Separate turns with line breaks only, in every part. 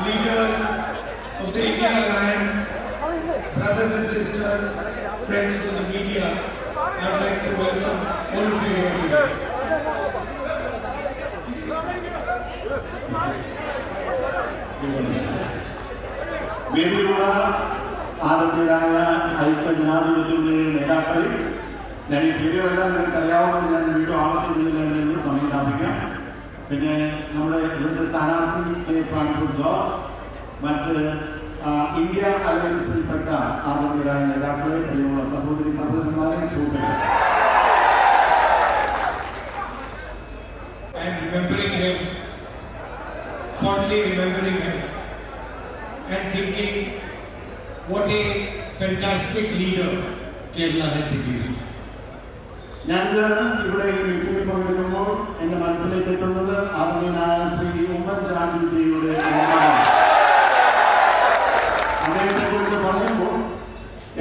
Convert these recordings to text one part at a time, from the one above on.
leaders of the India Alliance, brothers and sisters, friends from the media, I'd like to welcome all of you here today.
വേദിയിലുള്ള ആദരണീയരായ ഐക്യ ജനാധിപത്യ മുന്നണിയുടെ നേതാക്കളെ ഞാൻ ഈ പേരുകളെല്ലാം നിങ്ങൾക്ക് അറിയാവുന്ന ഞാൻ വീണ്ടും ആവർത്തിക്കുന്നതിന് വേണ്ടി സമയം ലാഭിക്കാം പിന്നെ നമ്മുടെ ഇവിടുത്തെ സ്ഥാനാർത്ഥി കെ ഫ്രാൻസിസ് ജോർജ് മറ്റ് ആ, ഇന്ത്യ അലയൻസിൽപ്പെട്ട ആദരണീയരായ നേതാക്കളെ പ്രിയമുള്ള സഹോദരി സഹോദരന്മാരെ സുഹൃത്തുക്കളെ
and remembering him, fondly remembering him, and thinking what a fantastic leader Kerala had produced.
ഞാനിത് ഇവിടെ ഈ മീറ്റിംഗിൽ പങ്കെടുക്കുമ്പോൾ എന്റെ മനസ്സിലേക്ക് എത്തുന്നത് ആദരണീയനായ ശ്രീ ഉമ്മൻചാണ്ടിജിയുടെ. അദ്ദേഹത്തെ കുറിച്ച് പറയുമ്പോൾ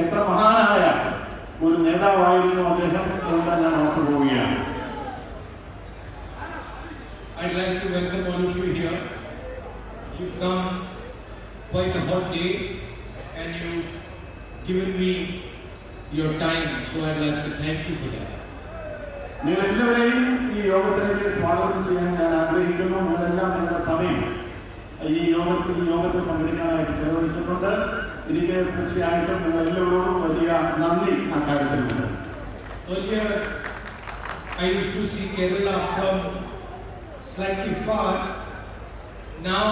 എത്ര മഹാനായ ഒരു നേതാവായിരുന്നു അദ്ദേഹം എന്ന് ഞാൻ ഓർത്തു പോവുകയാണ്
I'd like to welcome all of you here. You've come quite a hot day and you've given me your time, so I'd like to thank you for that.
നിങ്ങൾ എല്ലാവരെയും ഈ യോഗത്തിലേക്ക് സ്വാഗതം ചെയ്യാൻ ഞാൻ ആഗ്രഹിക്കുന്നു നിങ്ങളെല്ലാം എന്ന സമയം ഈ യോഗത്തിൽ ഈ യോഗത്തിൽ പങ്കെടുക്കാനായിട്ട് ചെലവഴിച്ചിട്ടുണ്ട് എനിക്ക് തീർച്ചയായിട്ടും നിങ്ങൾ എല്ലാവരോടും വലിയ നന്ദി അക്കാര്യത്തിലുണ്ട്
Earlier, I used to see Kerala from slightly far. Now,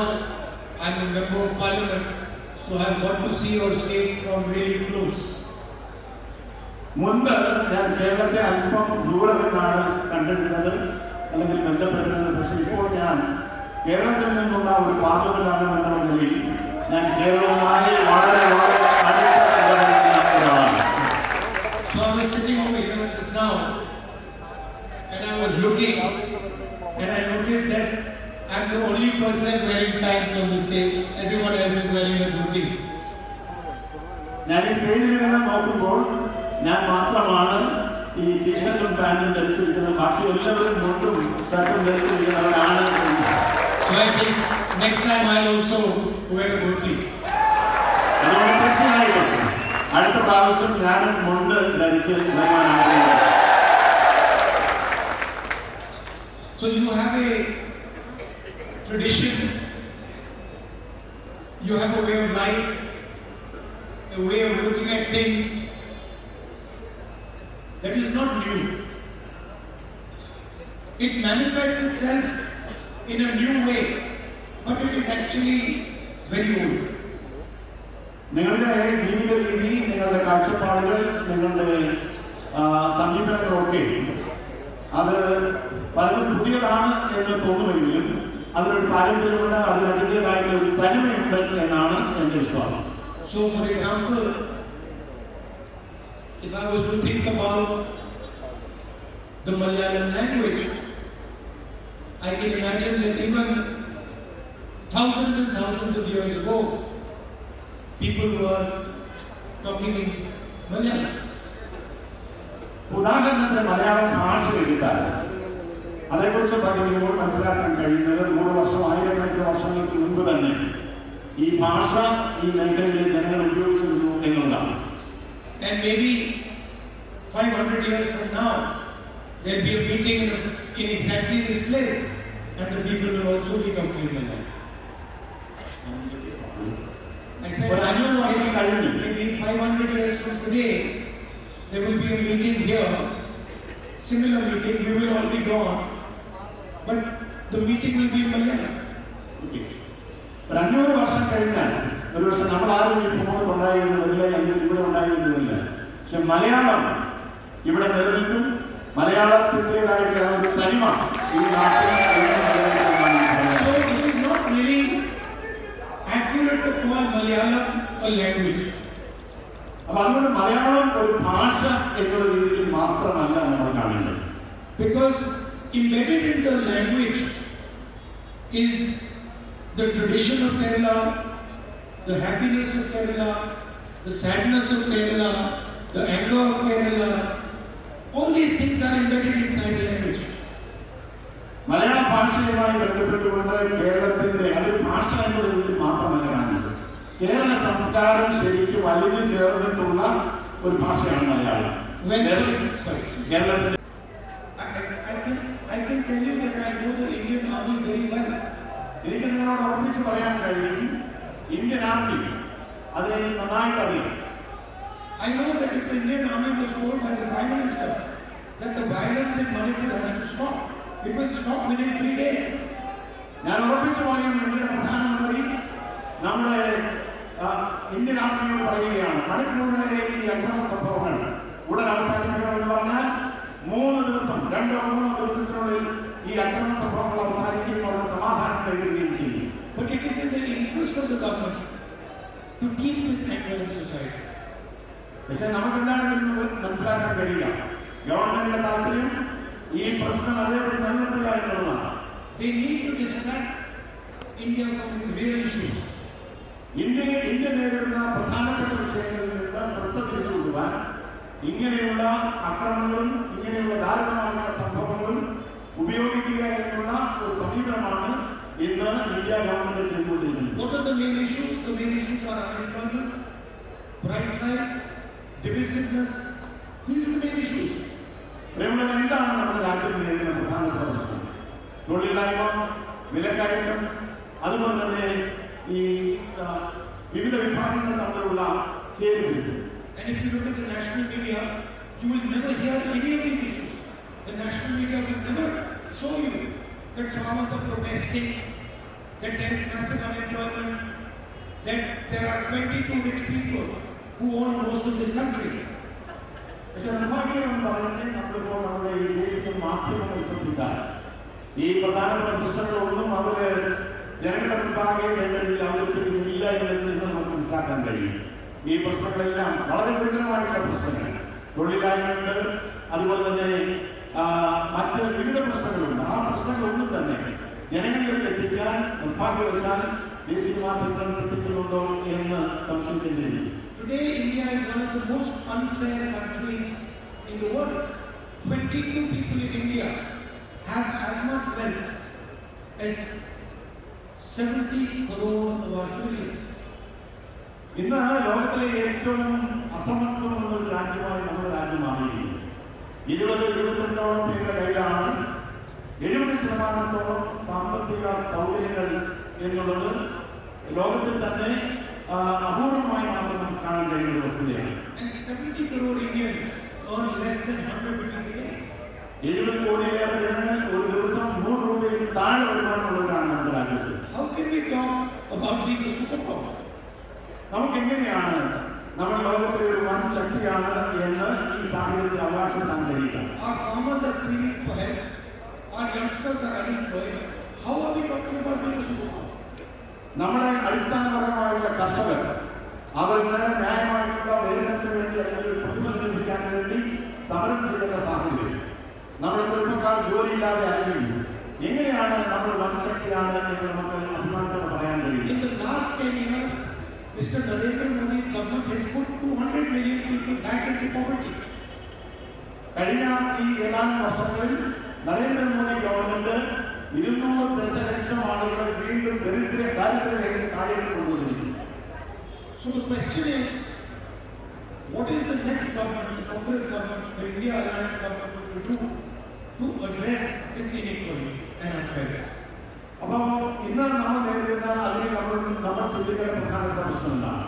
I'm a member of parliament, so I've got to see your state from really close.
മുൻപ് ഞാൻ കേരളത്തെ അല്പം ദൂരെ നിന്നാണ് കണ്ടിരുന്നത് അല്ലെങ്കിൽ ബന്ധപ്പെട്ടിരുന്നത് പക്ഷേ ഇപ്പോൾ ഞാൻ കേരളത്തിൽ നിന്നുള്ള ഒരു പാർലമെന്റ് അംഗം എന്നുള്ള നിലയിൽ ഞാൻ കേരളവുമായി വളരെ വളരെ അടുത്ത് ഇടപെടുന്ന ഒരാളാണ്
So I was sitting over here just now, and I was looking, and I noticed that I'm the only person wearing pants on the stage. Everyone else is wearing a dhoti.
ഞാൻ ഈ സ്റ്റേജിൽ നിന്ന് നോക്കുമ്പോൾ ഞാൻ മാത്രമാണ് ഈ ടീഷർട്ടും പാന്റും ധരിച്ചിരിക്കുന്നത് ബാക്കി എല്ലാവരും മുണ്ടും ഷർട്ടും ധരിച്ചിരിക്കുന്നവരാണ് എന്ന്.
So I think next time I'll also wear a dhoti.
അതുകൊണ്ട് തീർച്ചയായിട്ടും അടുത്ത പ്രാവശ്യം ഞാനും മുണ്ട് ധരിച്ച് വരുവാൻ ആഗ്രഹിക്കുന്നു
So you have a tradition, you have a way of life, a way of looking at things that is not new. It manifests itself in a new way, but it is actually very old.
നിങ്ങളുടെ ജീവിത രീതി നിങ്ങളുടെ കാഴ്ചപ്പാടുകൾ നിങ്ങളുടെ ആ, സമീപനങ്ങളൊക്കെ അത് പലതും പുതിയതാണ് എന്ന് തോന്നുമെങ്കിലും അതിനൊരു പാരമ്പര്യമുണ്ട് അതിന് അതിൻ്റെതായിട്ടുള്ള ഒരു തനിമയുണ്ട് എന്നാണ് എൻ്റെ വിശ്വാസം
So, for example, if I was to think about the Malayalam language, I can imagine that even thousands and thousands of years ago, people were talking in Malayalam.
ഉദാഹരണത്തിന് മലയാളം ഭാഷ എഴുതാൻ അതേക്കുറിച്ച് പഠിക്കുമ്പോൾ മനസ്സിലാക്കാൻ കഴിയുന്നത് നൂറ് വർഷം ആയിരക്കണക്കിന് വർഷങ്ങൾക്ക് മുമ്പ് തന്നെ ഈ ഭാഷ ഈ മേഖലയിലെ ജനങ്ങൾ ഉപയോഗിച്ചിരുന്നു എന്നുള്ളതാണ്
and maybe 500 years from now, there'll be a meeting in, in exactly this place, and the people will also be completely alike. I said,
but
I know what's
happening.
Maybe 500 years from today, there will be a meeting here, similar meeting, we will all be gone, but the meeting will be in Malayalam.
Okay. But I know what's happening. പക്ഷെ നമ്മൾ ആരും ഈ ഭൂമുഖത്ത് ഉണ്ടായിരുന്നതില്ല അല്ലെങ്കിൽ ഇവിടെ ഉണ്ടായിരുന്നതില്ല പക്ഷെ മലയാളം ഇവിടെ നിലനിൽക്കും. മലയാളത്തിന്റെതായിട്ട് ആ ഒരു തനിമ ഈ നാട്ടിൽ ഇന്നും നിലനിൽക്കുമെന്നാണ് എനിക്ക്
So it is not really accurate to Malayalam a language.
അപ്പൊ അതുകൊണ്ട് മലയാളം ഒരു ഭാഷ എന്നുള്ള രീതിയിൽ മാത്രമല്ല നമ്മൾ കാണേണ്ടത്.
Because embedded in the language is the tradition of Kerala, the happiness of Kerala, the sadness of Kerala, the anger of Kerala. All these things are embedded inside language.
മലയാള ഭാഷയുമായി ബന്ധപ്പെട്ടുകൊണ്ട് കേരളത്തിന്റെ അതൊരു ഭാഷ എന്നുള്ള രീതിയിൽ മാത്രം കേരള സംസ്കാരം ശരിക്കും വലിഞ്ഞു ചേർന്നിട്ടുള്ള ഒരു ഭാഷയാണ് മലയാളം. കേരളത്തിന്റെ
I, I, I can I can tell you that I know the Indian Army very well.
എനിക്ക് നിങ്ങളോട് ഉറപ്പിച്ച് പറയാൻ കഴിയും ഇന്ത്യൻ ആർമി അതിനെ നന്നായിട്ട് അറിയാം
I know that if the Indian Army was told by the Prime Minister that the violence in Manipur has to stop, it will stop within three days.
ഞാൻ ഉറപ്പിച്ചു പറയുന്നു ഇന്ത്യയുടെ പ്രധാനമന്ത്രി നമ്മുടെ ഇന്ത്യൻ ആർമിയോട് പറയുകയാണ് മണിപ്പൂരിലെ ഈ അക്രമ സംഭവങ്ങൾ ഉടൻ അവസാനിപ്പിക്കണമെന്ന് പറഞ്ഞാൽ മൂന്ന് ദിവസം രണ്ടോ മൂന്നോ ദിവസത്തിനുള്ളിൽ ഈ അക്രമ സംഭവങ്ങൾ അവസാനിക്കുകയും അവിടെ സമാധാനം കൈവരികയും ചെയ്യും
But it is in the of the government to keep this anger in society.
പക്ഷെ നമുക്ക് എന്താണെന്ന് മനസ്സിലാക്കാൻ കഴിയുക ഗവൺമെന്റിന്റെ താല്പര്യം ഈ പ്രശ്നം അതേപോലെ നിലനിർത്തുക എന്നുള്ളതാണ്
They need to distract India from its real issues.
India India നേരിടുന്ന പ്രധാനപ്പെട്ട വിഷയങ്ങളിൽ നിന്ന് ശ്രദ്ധ തിരിച്ചുകൊണ്ടുവാൻ ഇങ്ങനെയുള്ള അക്രമങ്ങളും ഇങ്ങനെയുള്ള ദാരുണമായുള്ള സംഭവങ്ങളും ഉപയോഗിക്കുക എന്നുള്ള ഒരു സമീപനമാണ് ഇന്ന് ഇന്ത്യ ഗവൺമെന്റ് ചെയ്തുകൊണ്ടിരിക്കുന്നത്
What are the main issues? The main issues are unemployment, price rise, divisiveness. These are the main issues.
പ്രിയമുള്ളവർ എന്താണ് നമ്മുടെ രാജ്യം നേരിടുന്ന പ്രധാനപ്പെട്ട പ്രശ്നം തൊഴിലില്ലായ്മ വിലക്കയറ്റം അതുപോലെ തന്നെ ഈ ആ, വിവിധ വിഭാഗങ്ങൾ തമ്മിലുള്ള ചേരുവ
And if you look at the national media, you will never hear any of these issues. The national media will never show you that farmers are protesting, that there is massive unemployment, that there are 22 rich people who own most of this country.
പക്ഷെ നിർഭാഗ്യം എന്ന് പറയുന്നത് നമ്മളിപ്പോൾ നമ്മുടെ ഈ ദേശീയ മാധ്യമങ്ങൾ ശ്രദ്ധിച്ചാൽ ഈ പ്രധാനപ്പെട്ട പ്രശ്നങ്ങളൊന്നും അവർ ജനങ്ങളുടെ മുൻപാകെ വേണ്ട രീതിയിൽ അവതരിപ്പിക്കുന്നില്ല എന്ന് ഇന്ന് നമുക്ക് മനസ്സിലാക്കാൻ കഴിയും. ഈ പ്രശ്നങ്ങളെല്ലാം വളരെ ഗുരുതരമായിട്ടുള്ള പ്രശ്നങ്ങൾ തൊഴിലില്ലായ്മയുണ്ട് അതുപോലെ തന്നെ മറ്റ് വിവിധ പ്രശ്നങ്ങളുണ്ട്. ആ പ്രശ്നങ്ങളൊന്നും തന്നെ ജനങ്ങളിലേക്ക് എത്തിക്കാൻ നിർഭാഗ്യവശാൽ ദേശീയ മാധ്യമങ്ങൾ ശ്രദ്ധിക്കുന്നുണ്ടോ എന്ന് സംശയിച്ചിരിക്കുന്നു
Today, India is one of the most unfair countries in the world. 22 people in India have as much wealth as 70 crore of our civilians.
ഇന്ന് ലോകത്തിലെ ഏറ്റവും അസമത്വമുള്ള ഒരു രാജ്യമായി നമ്മുടെ രാജ്യം മാറിയിരിക്കുന്നു ഇരുപത് ഇരുപത്തിരണ്ടോളം പേരുടെ കയ്യിലാണ് എഴുപത് ശതമാനത്തോളം സാമ്പത്തിക സൗകര്യങ്ങൾ എന്നുള്ളത് ലോകത്തിൽ തന്നെ ആ, അപൂർവമായി മാത്രം നമുക്ക് കാണാൻ കഴിയുന്ന ഒരു വസ്തുതയാണ്
And 70 crore Indians earn less than 100 rupees a day.
എഴുപത് കോടിയിലേറെ ജനങ്ങൾ ഒരു ദിവസം നൂറ് രൂപയിൽ താഴെ വരുമാനമുള്ളവരാണ് നമ്മുടെ രാജ്യത്ത്
How can we talk about being a superpower?
നമുക്ക് എങ്ങനെയാണ് നമ്മൾ ലോകത്തിലെ ഒരു വൻ ശക്തിയാണ് എന്ന് ഈ സാഹചര്യത്തിൽ അവകാശപ്പെടാൻ കഴിയുക
Our farmers are screaming for help. Our youngsters are unemployed. How are we talking about being a superpower?
നമ്മുടെ അടിസ്ഥാനപരമായിട്ടുള്ള കർഷകർ അവർക്ക് ന്യായമായിട്ടുള്ള വേതനത്തിന് വേണ്ടി അല്ലെങ്കിൽ ഒരു പ്രതിഫലം ലഭിക്കാൻ വേണ്ടി സമരം ചെയ്യുന്ന സാഹചര്യം നമ്മുടെ ചെറുപ്പക്കാർ ജോലിയില്ലാതെ ആയിരുന്നു എങ്ങനെയാണ് നമ്മൾ വൻശക്തിയാണ് എന്ന് നമുക്ക് അഭിമാനത്തോടെ പറയാൻ കഴിയും
In the last 10 years, Mr. Narendra Modi's government has put 200 million people back into poverty.
കഴിഞ്ഞ ഈ ഏതാനും വർഷങ്ങളിൽ നരേന്ദ്രമോദി ഗവൺമെന്റ് ഇരുന്നൂറ് ദശലക്ഷം ആളുകളെ വീണ്ടും ദരിദ്ര ദാരിദ്ര്യ താഴേക്ക് കൊണ്ടുവന്നിരിക്കുന്നു
So the question is, what is the next government, the Congress government, the India Alliance government going to do to address this inequality and unfairness?
അപ്പോൾ ഇന്ന് നമ്മൾ നേരിടുന്ന അല്ലെങ്കിൽ നമ്മൾ നമ്മൾ ചിന്തിക്കേണ്ട പ്രധാനപ്പെട്ട പ്രശ്നം എന്താണ്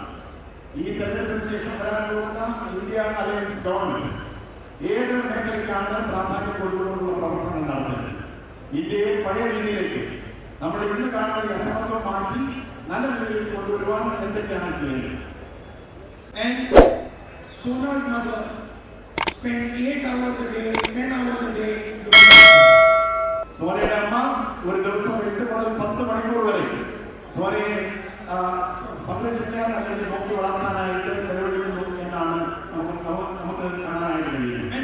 ഈ തെരഞ്ഞെടുപ്പിന് ശേഷം വരാൻ പോകുന്ന ഇന്ത്യ അലയൻസ് ഗവൺമെന്റ് ഏത് മേഖലയ്ക്കാണ് പ്രാധാന്യം കൊടുത്തുകൊണ്ടുള്ള പ്രവർത്തനം നടന്നത് ഇന്ത്യയെ പഴയ രീതിയിലേക്ക്. നമ്മൾ ഇന്ന് കാണുന്ന അസമത്വം മാറ്റി നല്ല രീതിയിൽ കൊണ്ടുവരുവാൻ എന്തൊക്കെയാണ് ചെയ്യുന്നത്?
And Sona's mother spends 8 hours a day, 10 hours a day looking after her.
സോനയുടെ അമ്മ ഒരു ദിവസം എട്ട് മുതൽ പത്ത് മണിക്കൂർ വരെ സോനയെ സംരക്ഷിക്കാൻ അല്ലെങ്കിൽ നോക്കി വളർത്താനായിട്ട് ചെലവഴിക്കുന്നു എന്നാണ് നമുക്ക് നമുക്ക് കാണാനായിട്ട്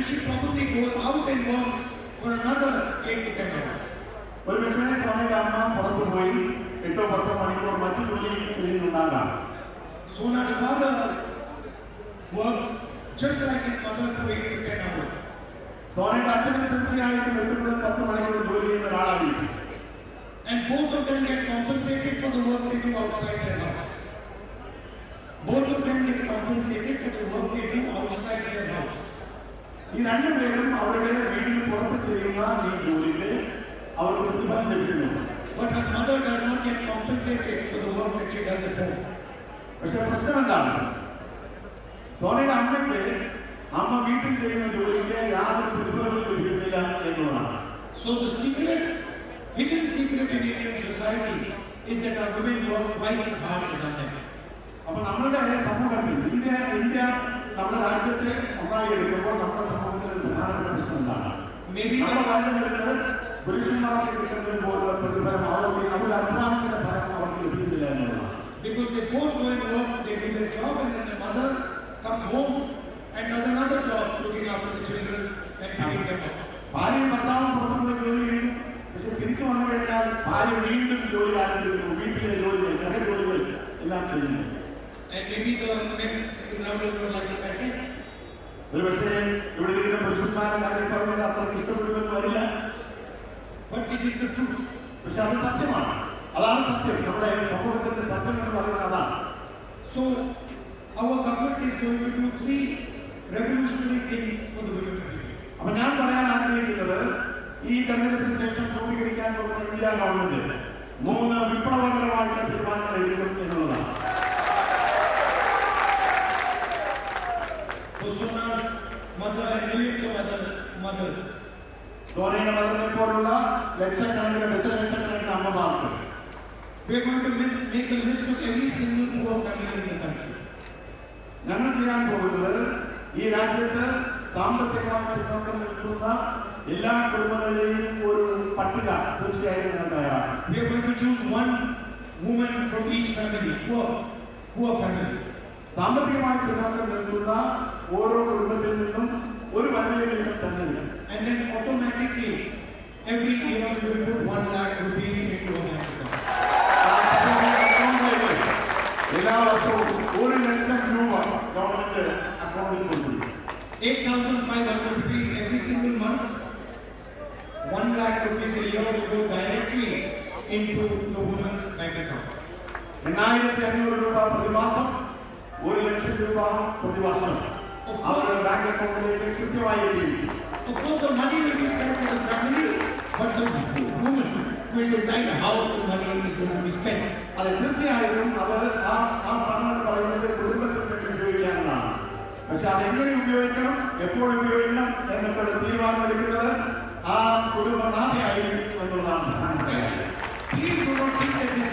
she probably goes out and works for another 8 to 10 hours.
ഒരു പക്ഷേ സോനയുടെ അമ്മ പുറത്തു പോയി എട്ടോ പത്തോ മണിക്കൂർ മറ്റു ജോലി ചെയ്യുന്നുണ്ടാകാം
Sona's father works just like his mother for 8 to 10 hours.
സോനയുടെ അച്ഛന് തീർച്ചയായിട്ടും എട്ട് മുതൽ പത്ത് മണിക്കൂർ ജോലി ചെയ്യുന്ന ഒരാളായിരിക്കും
And both of them get compensated for the work they do outside their house. compensated for the work they do outside their house.
ഈ രണ്ടുപേരും അവരുടെ വീടിന് പുറത്ത് ചെയ്യുന്ന ഈ ജോലിക്ക് അവർക്ക് പ്രതിഫലം ലഭിക്കുന്നുണ്ട്
But her mother does not get compensated for the work that she does at home.
പക്ഷെ പ്രശ്നം എന്താണ് സോനയുടെ അമ്മയ്ക്ക് അമ്മ വീട്ടിൽ ചെയ്യുന്ന ജോലിക്ക് യാതൊരു പ്രതിഫലവും ലഭിക്കുന്നില്ല എന്നുള്ളതാണ്
So the secret, hidden secret in Indian society is that our women work twice as hard as our men.
അപ്പൊ നമ്മളുടെ സമൂഹത്തിൽ ഇന്ത്യ ഇന്ത്യ നമ്മുടെ രാജ്യത്തെ ഒന്നായി എടുക്കുമ്പോൾ നമ്മുടെ സമൂഹത്തിൽ ഒരു പ്രധാനപ്പെട്ട പ്രശ്നം എന്താണ്
Maybe
നമ്മുടെ
the,
വനിതകൾക്ക് പുരുഷന്മാർക്ക് കിട്ടുന്നത് പോലുള്ള പ്രതിഫലം അവർ ചെയ്യുന്ന അവരുടെ അധ്വാനത്തിന്റെ ഫലം അവർക്ക് ലഭിക്കുന്നില്ല എന്നുള്ളതാണ്
because they both go and work, they do their job, and then the mother comes home and does another job looking after the children and picking them up.
ഭാര്യയും ഭർത്താവും പുറത്തുപോയി ജോലി ചെയ്യും പക്ഷെ തിരിച്ചു വന്നു കഴിഞ്ഞാൽ ഭാര്യ വീണ്ടും ജോലി ആരംഭിക്കുന്നു വീട്ടിലെ ജോലികൾ ഗൃഹജോലികൾ എല്ലാം ചെയ്യുന്നു ഒരു പക്ഷേ ഇവിടെ ഇരിക്കുന്ന പുരുഷന്മാരുടെ കാര്യം പറഞ്ഞത് അത്രയ്ക്ക് ഇഷ്ടപ്പെടുമെന്ന് വരില്ല. പക്ഷെ അത് സത്യമാണ്. അതാണ് സത്യം. നമ്മുടെ സമൂഹത്തിന്റെ സത്യം എന്ന് പറയുന്നത് അതാണ്.
സോ of
അപ്പൊ ഞാൻ പറയാൻ ആഗ്രഹിക്കുന്നത് ഈ തെരഞ്ഞെടുപ്പിന് ശേഷം രൂപീകരിക്കാൻ പോകുന്ന ഇന്ത്യ ഗവൺമെന്റ് മൂന്ന് വിപ്ലവകരമായിട്ടുള്ള തീരുമാനങ്ങൾ എടുക്കും എന്നുള്ളതാണ്.
For Sona's mother and millions of other mothers.
സോനയുടെ മദറിനെ പോലുള്ള ലക്ഷക്കണക്കിന് ദശലക്ഷക്കണക്കിന് അമ്മമാർക്ക്
We are going to list, make a list of every single poor family in the country.
ഞങ്ങൾ ചെയ്യാൻ പോകുന്നത് ഈ രാജ്യത്ത് സാമ്പത്തികമായി പിന്നോക്കം നിൽക്കുന്ന എല്ലാ കുടുംബങ്ങളുടെയും ഒരു പട്ടിക തീർച്ചയായും ഞങ്ങൾ തയ്യാറാക്കും
We are going to choose one woman from each family, poor, poor family.
സാമ്പത്തികമായി പിന്നോക്കം നിൽക്കുന്ന ഓരോ കുടുംബത്തിൽ നിന്നും ഒരു വനിതയിൽ നിന്നും തെരഞ്ഞെടുക്കും
And then automatically, every year we will put one lakh rupees into a bank account.
ആ കുടുംബത്തിന്റെ അക്കൗണ്ടിലേക്ക് എല്ലാ വർഷവും ഒരു ലക്ഷം രൂപ ഗവൺമെന്റ് അക്കൗണ്ടിൽ കൊടുക്കും
8,500 rupees every single month. One lakh rupees a year will go directly into the woman's bank account.
എണ്ണായിരത്തി അഞ്ഞൂറ് രൂപ പ്രതിമാസം ഒരു ലക്ഷം രൂപ പ്രതിവർഷം അവരുടെ ബാങ്ക് അക്കൗണ്ടിലേക്ക് കൃത്യമായി എത്തിയിരിക്കും
Of course, the money will be spent for the family, but the woman will decide how the money is going to be spent.
അതെ തീർച്ചയായും അവർ ആ ആ പണം എന്ന് പറയുന്നത് കുടുംബത്തിന് വേണ്ടി ഉപയോഗിക്കാനുള്ളതാണ് പക്ഷെ അത് എങ്ങനെ ഉപയോഗിക്കണം എപ്പോൾ ഉപയോഗിക്കണം എന്നൊക്കെ തീരുമാനമെടുക്കുന്നത് ആ എന്നുള്ളതാണ്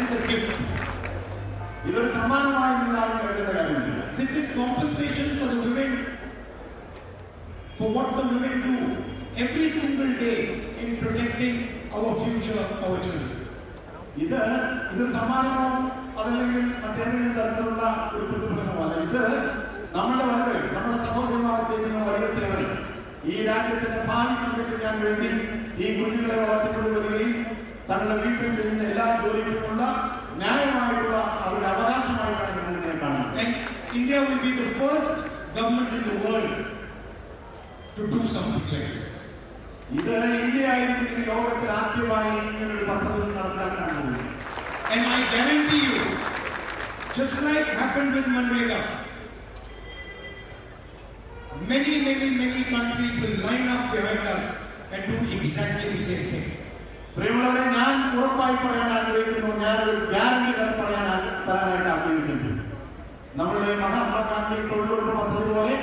is a gift.
ഇതൊരു സമ്മാനമായി നിന്നാലും കരുതേണ്ട കാര്യമില്ല
This is compensation for the women for what the women do every single day in protecting our future, our children.
ഇത് ഇതൊരു സമ്മാനമോ അതല്ലെങ്കിൽ മറ്റേതെങ്കിലും തരത്തിലുള്ള ഒരു പ്രതിഫലമോ അല്ല. ഇത് നമ്മുടെ വനിതകൾ നമ്മുടെ സഹോദരന്മാർ ചെയ്യുന്ന വലിയ സേവനം. ഈ രാജ്യത്തിന്റെ ഭാവി സംരക്ഷിക്കാൻ വേണ്ടി ഈ കുട്ടികളെ വളർത്തിക്കൊണ്ടുവരികയും തങ്ങളുടെ വീട്ടിൽ ചെയ്യുന്ന എല്ലാ ജോലിക്കുമുള്ള ന്യായമായിട്ടുള്ള അവരുടെ അവകാശമായിട്ടാണ് കാണുന്നത്.
And India will be the first government in the to do something like this.
ഇത് ഇന്ത്യ ആയിരിക്കും ഈ ലോകത്തിൽ ആദ്യമായി ഇങ്ങനൊരു പദ്ധതി നടത്താൻ പോകുന്നത്
And I guarantee you, just like happened with Manrega, many, many, many countries will line up behind us and do exactly the same thing.
പ്രിയമുള്ളവരെ ഞാൻ ഉറപ്പായി പറയാൻ ആഗ്രഹിക്കുന്നു ഞാനൊരു ഗ്യാരണ്ടി പറയാൻ ആ- തരാനായിട്ട് ആഗ്രഹിക്കുന്നു നമ്മുടെ മഹാത്മാഗാന്ധി തൊഴിലുറപ്പ് പദ്ധതി പോലെ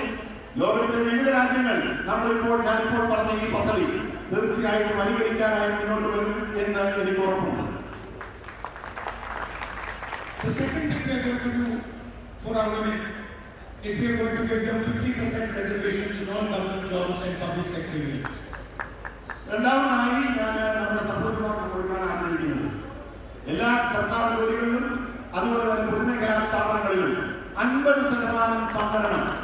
ലോകത്തിലെ വിവിധ രാജ്യങ്ങൾ നമ്മളിപ്പോൾ ഞാനിപ്പോൾ പറഞ്ഞ ഈ പദ്ധതി തീർച്ചയായിട്ടും അനുകരിക്കാനായി മുന്നോട്ട് വരും എന്ന് എനിക്ക് ഉറപ്പുണ്ട്
The second thing we are going to do for our women is we are going to give them 50% reservations in all government jobs and public sector units.
രണ്ടാമതായി ഞാൻ നമ്മുടെ സഹോദരന്മാർക്ക് കൊടുക്കാൻ ആഗ്രഹിക്കുന്നത് എല്ലാ സർക്കാർ ജോലികളിലും അതുപോലെ തന്നെ പൊതുമേഖലാ സ്ഥാപനങ്ങളിലും അൻപത് ശതമാനം സംവരണം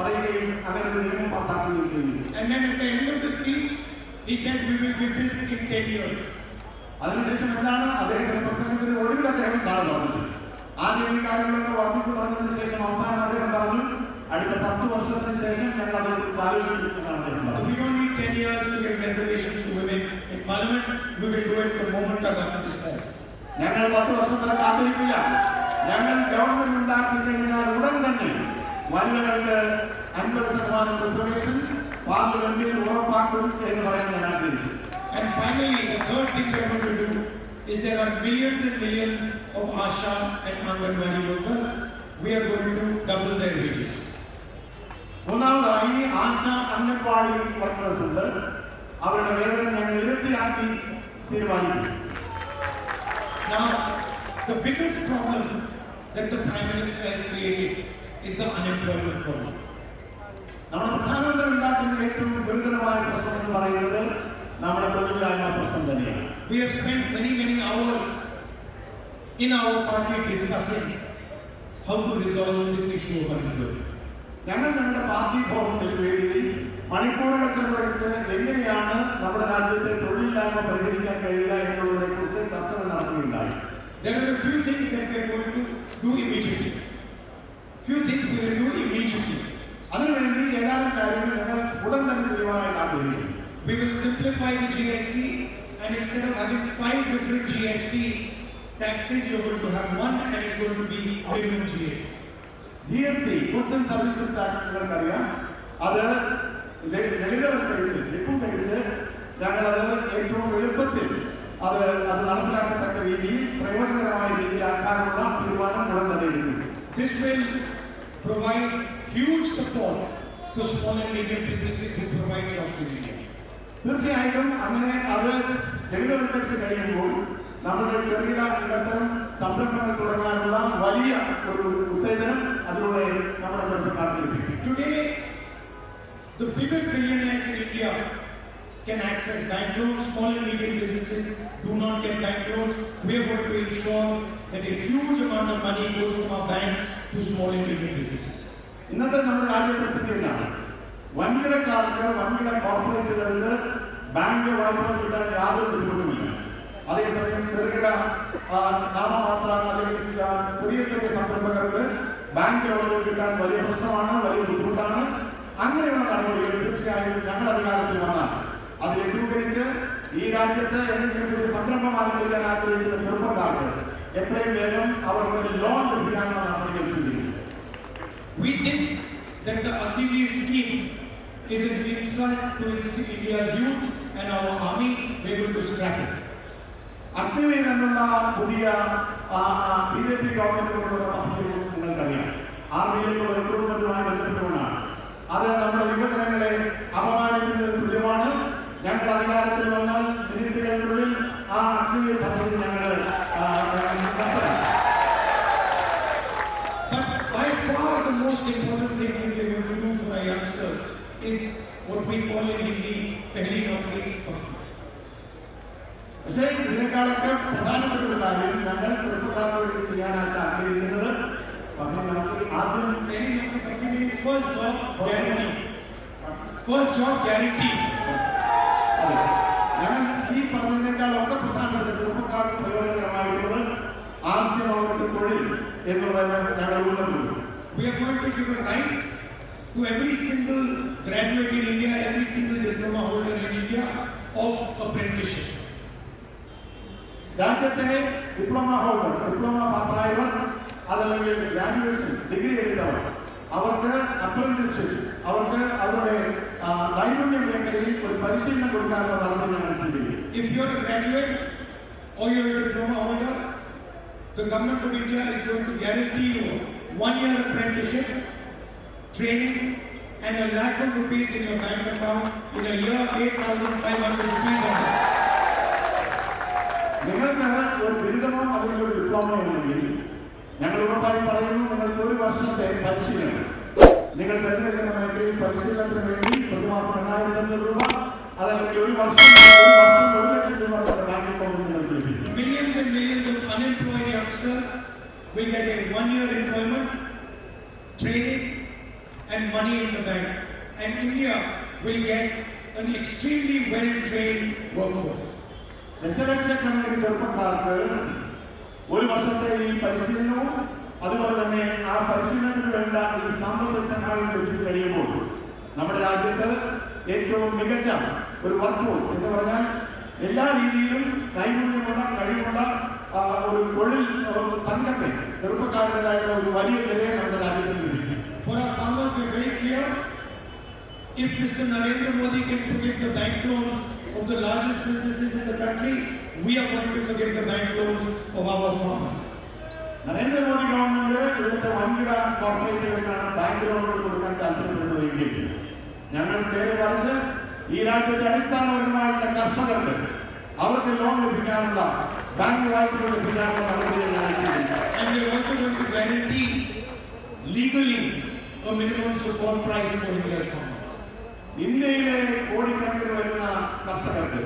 പറയുകയും അങ്ങനെ ഒരു നിയമം പാസാക്കുകയും ചെയ്തു
And then at the end of the speech, he said, We will give this in 10 years.
അതിനുശേഷം എന്താണ് അദ്ദേഹത്തിന്റെ പ്രസംഗത്തിന് ഒടുവിൽ അദ്ദേഹം എന്താണ് പറഞ്ഞത് ആദ്യം ഈ കാര്യങ്ങളൊക്കെ വർദ്ധിച്ചു പറഞ്ഞതിന് ശേഷം അവസാനം അദ്ദേഹം പറഞ്ഞു അടുത്ത പത്ത് വർഷത്തിന് ശേഷം ഞങ്ങൾ അത് ചാലുകൾ എന്നാണ് അദ്ദേഹം പറഞ്ഞത്
We don't 10 years to give reservations to women parliament. We will do it moment our government is formed.
ഞങ്ങൾ പത്ത് വർഷം വരെ കാത്തിരിക്കില്ല ഞങ്ങൾ ഗവൺമെന്റ് ഉണ്ടാക്കി കഴിഞ്ഞാൽ ഉടൻ തന്നെ വനിതകൾക്ക് അൻപത് ശതമാനം റിസർവേഷൻ പാർലമെന്റിൽ ഉറപ്പാക്കും എന്ന് പറയാൻ ഞാൻ ആഗ്രഹിക്കുന്നു
And finally, the third thing we are going to do is there are millions and millions of ASHA and Anganwadi workers. We are going to double their wages.
മൂന്നാമതായി ആശ അംഗൻവാടി വർക്കേഴ്സ് ഉണ്ട് അവരുടെ വേതനം ഞങ്ങൾ ഇരട്ടിയാക്കി തീരുമാനിക്കും
Now, the biggest problem that the Prime Minister has created is the unemployment problem.
നമ്മുടെ പ്രധാനമന്ത്രി ഉണ്ടാക്കുന്ന ഏറ്റവും ഗുരുതരമായ പ്രശ്നം എന്ന് പറയുന്നത് നമ്മുടെ തൊഴിലില്ലായ്മ പ്രശ്നം തന്നെയാണ്
We have spent many, many hours in our party discussing how to resolve this issue of unemployment.
ഞങ്ങൾ ഞങ്ങളുടെ പാർട്ടി ഫോറത്തിൽ വേദിയിൽ മണിക്കൂറുകൾ ചെലവഴിച്ച് എങ്ങനെയാണ് നമ്മുടെ രാജ്യത്തെ തൊഴിലില്ലായ്മ പരിഹരിക്കാൻ കഴിയുക എന്നുള്ളതിനെ കുറിച്ച് ചർച്ചകൾ നടത്തുകയുണ്ടായി
There are a few things that we are going to do immediately. Few things we will do immediately
അതിനുവേണ്ടി ഏതാനും കാര്യങ്ങൾ ഞങ്ങൾ ഉടൻ തന്നെ ചെയ്യുവാനായിട്ട് ആഗ്രഹിക്കുന്നു.
We will simplify the GST and instead of having five different GST taxes, you're going to have one and it's going to be minimum GST.
The goods and services tax നിങ്ങൾക്കറിയാം. അത് ലളിതവൽക്കരിച്ച് ലഘൂകരിച്ച് ഞങ്ങളത് ഏറ്റവും എളുപ്പത്തിൽ അത് അത് നടപ്പിലാക്കത്തക്ക രീതിയിൽ പ്രയോജനകരമായ രീതിയിലാക്കാനുള്ള തീരുമാനം ഉടൻ തന്നെ എടുക്കുന്നു.
provide huge support to small and medium businesses who provide jobs in India.
തീർച്ചയായിട്ടും അങ്ങനെ അത് ലളിതവൽക്കരിച്ച് കഴിയുമ്പോൾ നമ്മുടെ ചെറുകിട ഇടത്തരം സംരംഭങ്ങൾ തുടങ്ങാനുള്ള വലിയ ഒരു ഉത്തേജനം അതിലൂടെ നമ്മുടെ ചെറുപ്പക്കാർക്ക് ലഭിക്കും
Today, the biggest billionaires in India can access bank loans. Small and medium businesses do not get bank loans. We are going to ensure that a huge amount of money goes from our banks to small medium businesses.
ഇന്നത്തെ നമ്മുടെ രാജ്യത്തെ സ്ഥിതി എന്താണ്? വൻകിടക്കാർക്ക് വൻകിട കോർപ്പറേറ്റുകൾക്ക് bank വായ്പ കിട്ടാൻ യാതൊരു ബുദ്ധിമുട്ടുമില്ല. അതേസമയം ചെറുകിട നാമമാത്ര അല്ലെങ്കിൽ ചെറിയ ചെറിയ സംരംഭകർക്ക് ബാങ്ക് ലോണുകൾ കിട്ടാൻ വലിയ പ്രശ്നമാണ് വലിയ ബുദ്ധിമുട്ടാണ്. അങ്ങനെയുള്ള നടപടികൾ തീർച്ചയായും ഞങ്ങൾ അധികാരത്തിൽ വന്നാൽ അത് ലഘൂകരിച്ച് ഈ രാജ്യത്ത് എന്തെങ്കിലും സംരംഭം ആരംഭിക്കാൻ ആഗ്രഹിക്കുന്ന ചെറുപ്പക്കാർക്ക് എത്രയും വേഗം അവർക്ക് ലോൺ ലഭിക്കാനുള്ള നടപടികൾ സ്വീകരിക്കും
We think that the Agniveer scheme is an insult to India's youth and our army. Going to scrap.
Agniveer എന്നുള്ള പുതിയ ബി ജെ പി ഗവൺമെന്റിനോടുള്ള കൊണ്ടുവന്ന പദ്ധതിയെ കുറിച്ച് നിങ്ങൾക്കറിയാം ആർമിയിലേക്കുള്ള റിക്രൂട്ട്മെന്റുമായി ബന്ധപ്പെട്ടുകൊണ്ടാണ് അത് നമ്മുടെ യുവജനങ്ങളെ അപമാനിക്കുന്നത് തുല്യമാണ് ഞങ്ങൾ അധികാരത്തിൽ വന്നാൽ മിനിറ്റുകൾക്കുള്ളിൽ ആ അഗ്നിവീർ പദ്ധതി ഞങ്ങൾ
is what we call in Hindi, Pehli Naukri Pakki.
പക്ഷേ ഇതിനേക്കാളൊക്കെ പ്രധാനപ്പെട്ട ഒരു കാര്യം ഞങ്ങൾ ചെറുപ്പക്കാർക്ക് വേണ്ടി ചെയ്യാനായിട്ട് ആഗ്രഹിക്കുന്നത് പറഞ്ഞാൽ നമുക്ക് ആദ്യം
Pehli Naukri Pakki means first job guarantee. First job guarantee.
അതെ. ഞങ്ങൾ ഈ പറഞ്ഞതിനേക്കാളൊക്കെ പ്രധാനപ്പെട്ട ചെറുപ്പക്കാർക്ക് പ്രയോജനകരമായിട്ടുള്ളത് ആദ്യം അവർക്ക് തൊഴിൽ എന്നുള്ളത് ഞങ്ങൾ ഊന്നൽ കൊടുക്കും
We are going to give a right to every single graduate in India, every single diploma holder in India of apprenticeship.
ರಾಜ್ಯತೆ ಡಿಪ್ಲೊಮಾ ಹೋಲ್ಡರ್ ಡಿಪ್ಲೊಮಾ ಪಾಸ್ ಆಯವರು அதில் கிராஜுவேஷன் டிகிரி எடுத்தவர் அவருக்கு அப்ரண்டிஸ்ஷிப் அவருக்கு அவருடைய லைப்ரரி மேக்கரையில் ஒரு பரிசீலனை கொடுக்காத தலைமை நான்
If you are a graduate or your diploma holder, the government of India is going to guarantee you one year apprenticeship, training, and a lakh of rupees in your bank account in a year, 8,500 rupees a month.
നിങ്ങൾക്ക് ഒരു ബിരുദമോ അല്ലെങ്കിൽ ഒരു ഡിപ്ലോമോ ഉണ്ടെങ്കിൽ ഞങ്ങൾ ഉറപ്പായും പറയുന്നു നിങ്ങൾക്ക് ഒരു വർഷത്തെ പരിശീലനം നിങ്ങൾ തിരഞ്ഞെടുക്കുന്ന മേഖലയിൽ പരിശീലനത്തിന് വേണ്ടി പ്രതിമാസം എണ്ണായിരത്തി അഞ്ഞൂറ് രൂപ അതല്ലെങ്കിൽ ഒരു വർഷം ഒരു വർഷം ഒരു ലക്ഷം രൂപ നിങ്ങളുടെ ബാങ്ക് അക്കൗണ്ടിൽ നിങ്ങൾക്ക് ലഭിക്കും
Millions and millions of unemployed youngsters will get a one year employment, training, and money in the bank. And India will get an extremely well-trained workforce.
ദശലക്ഷക്കണക്കിന് ചെറുപ്പക്കാർക്ക് ഒരു വർഷത്തെ ഈ പരിശീലനവും അതുപോലെ തന്നെ ആ പരിശീലനത്തിന് വേണ്ട ഈ സാമ്പത്തിക സഹായം ലഭിച്ചു കഴിയുമ്പോൾ നമ്മുടെ രാജ്യത്ത് ഏറ്റവും മികച്ച ഒരു വർക്ക് ഫോഴ്സ് എന്ന് പറഞ്ഞാൽ എല്ലാ രീതിയിലും നൈപുണ്യമുള്ള കഴിവുള്ള ഒരു തൊഴിൽ സംഘത്തെ ചെറുപ്പക്കാരുടേതായിട്ടുള്ള ഒരു വലിയ നിലയെ നമ്മുടെ രാജ്യത്ത് ലഭിക്കും
is very clear. If Mr. Narendra Modi can forgive the bank loans of the largest businesses in the country, we are going to forgive the bank loans of our farmers.
Narendra Modi government ഇവിടുത്തെ വൻകിട കോർപ്പറേറ്റുകൾക്കാണ് bank ലോണുകൾ കൊടുക്കാൻ താല്പര്യപ്പെടുന്നതെങ്കിൽ ഞങ്ങൾ നേരെ മറിച്ച് ഈ രാജ്യത്തെ അടിസ്ഥാനപരമായിട്ടുള്ള കർഷകർക്ക് അവർക്ക് ലോൺ ലഭിക്കാനുള്ള ബാങ്ക് വായ്പകൾ ലഭിക്കാനുള്ള നടപടികൾ ലീഗലി സ്വീകരിക്കും.
And പ്രൈസ് India's
ഇന്ത്യയിലെ കോടിക്കണക്കിന് വരുന്ന കർഷകർക്ക്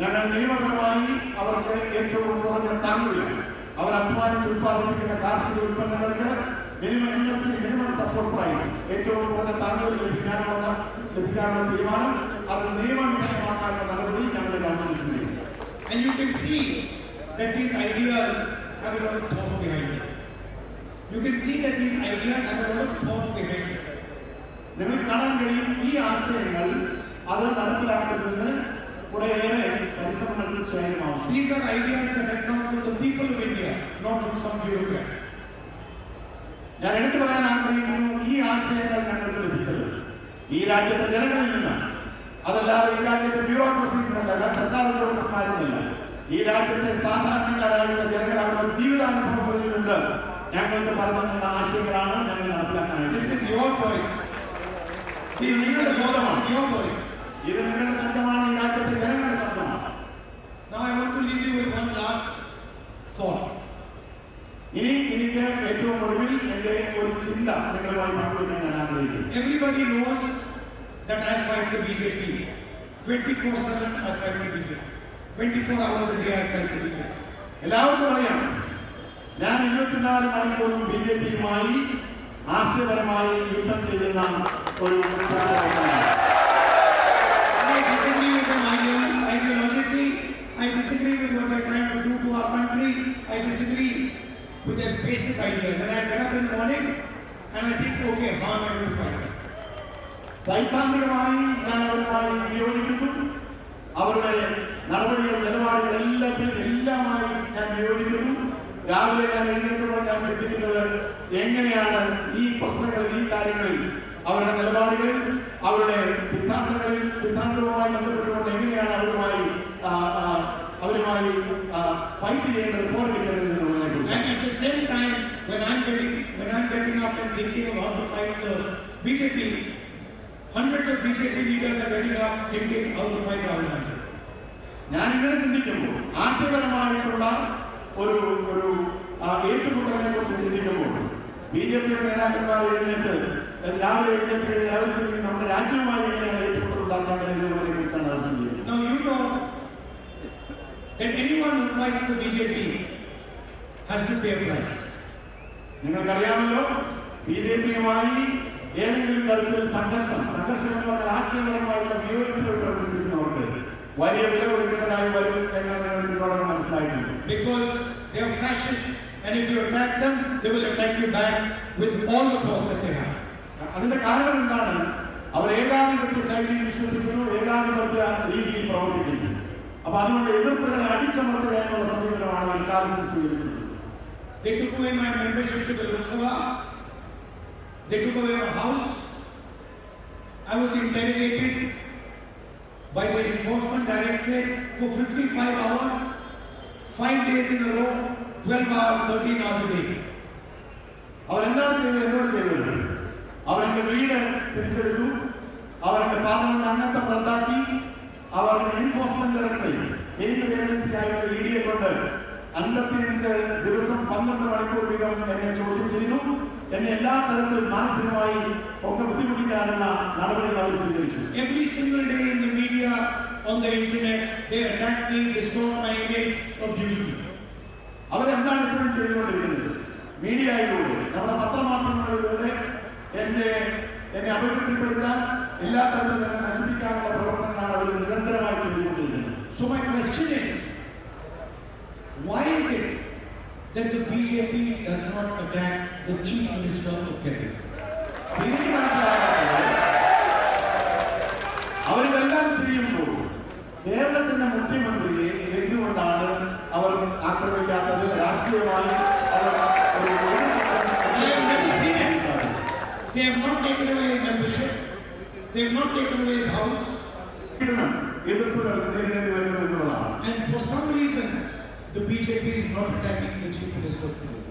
ഞങ്ങൾ നിയമപരമായി അവർക്ക് ഏറ്റവും കുറഞ്ഞ താങ്ങില്ല അവർ അധ്വാനിച്ച് ഉത്പാദിപ്പിക്കുന്ന കാർഷിക ഉൽപ്പന്നങ്ങൾക്ക് minimum industry minimum support price ഏറ്റവും കുറഞ്ഞ താങ്ങുകൾ ലഭിക്കാനുള്ള ലഭിക്കാനുള്ള തീരുമാനം അത് നിയമവിധേയമാക്കാനുള്ള നടപടി ഞങ്ങളുടെ ഗവൺമെന്റ് സ്വീകരിക്കും
And you can see that these ideas have a lot of thought behind it. You can see that these ideas have a lot of thought behind it.
കാണാൻ കഴിയും ഈ ആശയങ്ങൾ അത് നടപ്പിലാക്കുന്നതിന് കുറേയേറെ പരിശ്രമങ്ങൾ തീർച്ചയായും
these are ideas ideas that have come from the people of India, not from some
ഞാൻ എടുത്തു പറയാൻ ആഗ്രഹിക്കുന്നു ഈ ആശയങ്ങൾ ഞങ്ങൾക്ക് ലഭിച്ചത്. ഈ രാജ്യത്തെ ജനങ്ങളിൽ നിന്നാണ് അതല്ലാതെ ഈ രാജ്യത്തെ ബ്യൂറോക്രസിയിൽ നിന്നല്ല സർക്കാർ ഉദ്യോഗസ്ഥന്മാരിൽ നിന്നല്ല. ഈ രാജ്യത്തെ സാധാരണക്കാരായുള്ള ജനങ്ങൾ അവരുടെ ജീവിതാനുഭവങ്ങളിൽ നിന്ന് ഞങ്ങൾക്ക് പറഞ്ഞു തന്ന ആശയങ്ങളാണ് ഞങ്ങൾ നടപ്പിലാക്കാനായിട്ട്
This is your voice.
ഇത് നിങ്ങളുടെ സ്വന്തമാണ്
This is your voice.
ഇത് നിങ്ങളുടെ ശബ്ദമാണ് ഈ രാജ്യത്തെ ജനങ്ങളുടെ ശബ്ദമാണ്
Now I want to leave you with one last thought.
ഇനി എനിക്ക് ഏറ്റവും ഒടുവിൽ എന്റെ ഒരു ചിന്ത നിങ്ങളുമായി പങ്കുവയ്ക്കാൻ ഞാൻ ആഗ്രഹിക്കുന്നു
Everybody knows that I fight the BJP. 24-7 I fight the BJP. 24 hours a day I fight the BJP.
എല്ലാവർക്കും അറിയാം ഞാൻ എഴുപത്തിനാല് മണിക്കൂറും ബി ജെ പിയുമായി ആശയപരമായി യുദ്ധം ചെയ്യുന്ന ഒരു
I disagree with what they're trying to do to our country. I disagree with their basic ideas. And I get up in the morning and I think, okay, how am I going to fight
സൈദ്ധാന്തികമായി ഞാൻ അവരുമായി നിയോഗിക്കുന്നു അവരുടെ നടപടികൾ നിലപാടുകൾ എല്ലാത്തിനും എല്ലാമായി ഞാൻ വിയോജിക്കുന്നു രാവിലെ ഞാൻ എഴുന്നേൽക്കുമ്പോൾ ഞാൻ ചിന്തിക്കുന്നത് എങ്ങനെയാണ് ഈ പ്രശ്നങ്ങളിൽ ഈ കാര്യങ്ങളിൽ അവരുടെ നിലപാടുകളിൽ അവരുടെ സിദ്ധാന്തങ്ങളിൽ സിദ്ധാന്തവുമായി ബന്ധപ്പെട്ടുകൊണ്ട് എങ്ങനെയാണ് അവരുമായി അവരുമായി ഫൈറ്റ് ചെയ്യേണ്ടത് പോരടിക്കേണ്ടത് എന്നുള്ളതിനെ കുറിച്ച്
hundreds of BJP leaders are getting up thinking how to fight Rahul Gandhi.
ഞാൻ ഇങ്ങനെ ചിന്തിക്കുമ്പോൾ ആശയപരമായിട്ടുള്ള ഒരു ഒരു ഏറ്റുമുട്ടലിനെ കുറിച്ച് ചിന്തിക്കുമ്പോൾ ബി ജെ പിയുടെ നേതാക്കന്മാർ എഴുന്നേറ്റ് രാവിലെ എഴുന്നേറ്റ് രാവിലെ ചിന്തിക്കും നമ്മുടെ രാജ്യവുമായി എങ്ങനെയാണ് ഏറ്റുമുട്ടൽ ഉണ്ടാക്കേണ്ടത് എന്നതിനെ കുറിച്ചാണ് അവർ ചിന്തിക്കുന്നത്
Now you know that anyone who fights the BJP has to pay a price.
നിങ്ങൾക്കറിയാമല്ലോ ബി ജെ പിയുമായി ഏതെങ്കിലും തരത്തിൽ സംഘർഷം സംഘർഷം എന്ന് പറഞ്ഞാൽ ആശയപരമായിട്ടുള്ള വിയോജിപ്പുകൾ പ്രകടിപ്പിക്കുന്നവർക്ക് വലിയ വില കൊടുക്കേണ്ടതായി വരും എന്ന് നിങ്ങൾ ഇതിനോടകം മനസ്സിലായിട്ടുണ്ട്
Because they are fascists and if you attack them, they will attack you back with all the force that they have.
അതിന്റെ കാരണം എന്താണ് അവർ ഏകാധിപത്യ ശൈലിയിൽ വിശ്വസിക്കുന്നു ഏകാധിപത്യ രീതിയിൽ പ്രവർത്തിക്കുന്നു അപ്പൊ അതുകൊണ്ട് എതിർപ്പുകളെ അടിച്ചമർത്തുക എന്നുള്ള സമീപനമാണ് ഇക്കാലത്ത് സ്വീകരിച്ചത്
They took away my membership to the Lok Sabha. They took away my house. I was interrogated By the enforcement directorate for 55 hours, five days in a row, 12 hours, 13 hours a day.
അവരെന്താണ് ചെയ്തത്? എന്നോട് ചെയ്തത്. അവരെന്റെ വീട് തിരിച്ചെടുത്തു. അവരുടെ parliament അംഗത്വം റദ്ദാക്കി. അവരുടെ എൻഫോഴ്സ്മെന്റ് ഡയറക്ടറേറ്റ് കേന്ദ്ര ഏജൻസി ആയിട്ടുള്ള ഇ ഡിയെ കൊണ്ട് അൻപത്തിയഞ്ച് ദിവസം പന്ത്രണ്ട് മണിക്കൂർ വീതം എന്നെ ചോദ്യം ചെയ്തു. എന്നെ എല്ലാ തരത്തിലും മാനസികമായി ഒക്കെ ബുദ്ധിമുട്ടിക്കാനുള്ള നടപടികൾ അവർ സ്വീകരിച്ചു.
Single day in the media, on the internet, they attack me, distort my image, abuse me.
അവരെന്താണ് ഇപ്പോഴും ചെയ്തുകൊണ്ടിരിക്കുന്നത് മീഡിയയിലൂടെ നമ്മുടെ പത്രമാധ്യമങ്ങളിലൂടെ എന്നെ അപകീർത്തിപ്പെടുത്താൻ എല്ലാ തരത്തിലും എന്നെ നശിപ്പിക്കാനുള്ള പ്രവർത്തനങ്ങളാണ് അവർ നിരന്തരമായി ചെയ്തുകൊണ്ടിരിക്കുന്നത്
So my question is, why is it that the BJP does not attack the Chief Minister of Kerala?
കേരളത്തിന്റെ മുഖ്യമന്ത്രിയെ എന്തുകൊണ്ടാണ് അവർ ആക്രമിക്കാത്തത് രാഷ്ട്രീയമായി അവർ ഒരു ഒരു
I have never seen it. They have not taken away his membership. They have not taken away his house.
പീഡനം എതിർപ്പുകൾ നേരിടേണ്ടി വരുന്നു എന്നുള്ളതാണ്
And for some reason, the BJP is not attacking the Chief Minister of Kerala.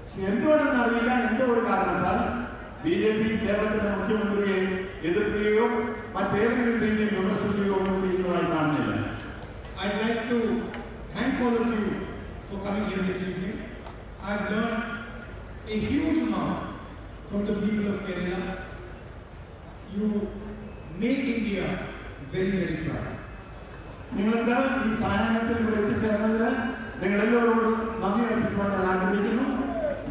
പക്ഷെ എന്തുകൊണ്ടെന്ന് അറിയില്ല എന്തോ ഒരു കാരണത്താൽ ബി ജെ പി കേരളത്തിന്റെ മുഖ്യമന്ത്രിയെ എതിർക്കുകയോ മറ്റേതെങ്കിലും രീതിയിൽ വിമർശിക്കുകയോ ഒന്നും ചെയ്യുന്നതായി കാണുന്നില്ല.
I like to thank all of you for coming here this evening I have learn a huge amount from the people of Kerala you make India very very proud
നിങ്ങൾക്ക് ഈ സായാഹ്നത്തിൽ ഇവിടെ എത്തിച്ചേർന്നതിന് നിങ്ങളെല്ലാവരോടും നന്ദി അർപ്പിക്കുവാൻ ഞാൻ ആഗ്രഹിക്കുന്നു.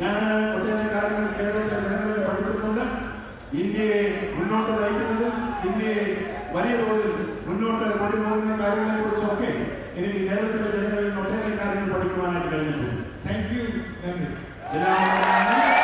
ഞാൻ ഒട്ടേറെ കാര്യങ്ങൾ കേരളത്തിലെ ജനങ്ങളിൽ പഠിച്ചിട്ടുണ്ട്. ഇന്ത്യയെ മുന്നോട്ട് നയിക്കുന്നത് ഇന്ത്യയെ വലിയ തോതിൽ മുന്നോട്ട് കൊണ്ടുപോകുന്ന കാര്യങ്ങളെ കുറിച്ചൊക്കെ എനിക്ക് കേരളത്തിലെ ജനങ്ങളിൽ ഒട്ടേറെ കാര്യങ്ങൾ പഠിക്കുവാനായിട്ട് കഴിഞ്ഞിട്ടുണ്ട്
താങ്ക് യു.
ജനാധിപത്യം